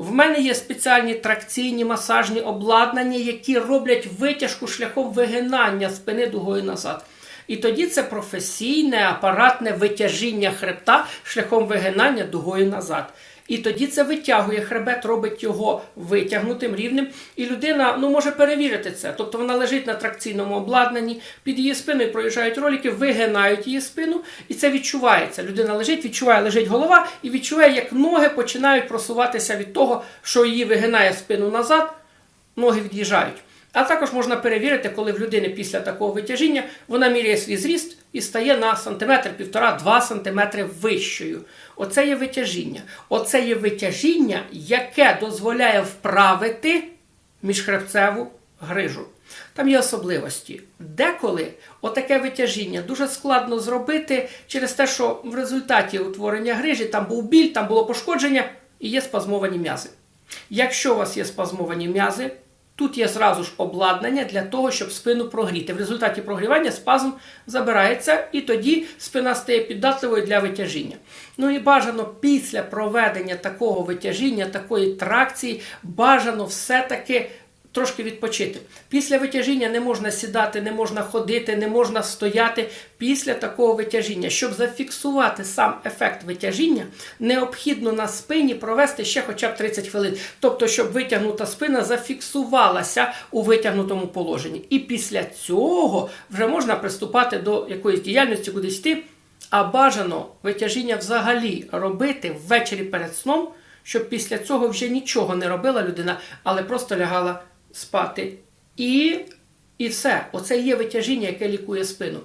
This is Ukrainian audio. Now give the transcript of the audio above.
В мене є спеціальні тракційні масажні обладнання, які роблять витяжку шляхом вигинання спини дугою назад. І тоді це професійне апаратне витяжіння хребта шляхом вигинання дугою назад. І тоді це витягує хребет, робить його витягнутим рівним, і людина ну, може перевірити це. Тобто вона лежить на тракційному обладнанні, під її спиною проїжджають ролики, вигинають її спину, і це відчувається. Людина лежить, відчуває, лежить голова і відчуває, як ноги починають просуватися від того, що її вигинає спину назад, ноги від'їжджають. А також можна перевірити, коли в людини після такого витяжіння вона міряє свій зріст і стає на сантиметр, півтора-два сантиметри вищою. Оце є витяжіння. Оце є витяжіння, яке дозволяє вправити міжхребцеву грижу. Там є особливості. Деколи отаке витяжіння дуже складно зробити через те, що в результаті утворення грижі там був біль, там було пошкодження і є спазмовані м'язи. Якщо у вас є спазмовані м'язи, Тут є зразу ж обладнання для того, щоб спину прогріти. В результаті прогрівання спазм забирається, і тоді спина стає піддатливою для витяжіння. Ну і бажано після проведення такого витяжіння, такої тракції, бажано все-таки трошки відпочити. Після витяжіння не можна сідати, не можна ходити, не можна стояти. Після такого витяжіння, щоб зафіксувати сам ефект витяжіння, необхідно на спині провести ще хоча б 30 хвилин. Тобто, щоб витягнута спина зафіксувалася у витягнутому положенні. І після цього вже можна приступати до якоїсь діяльності, кудись йти. А бажано витяжіння взагалі робити ввечері перед сном, щоб після цього вже нічого не робила людина, але просто лягала спати. І, і все. Оце є витяжіння, яке лікує спину.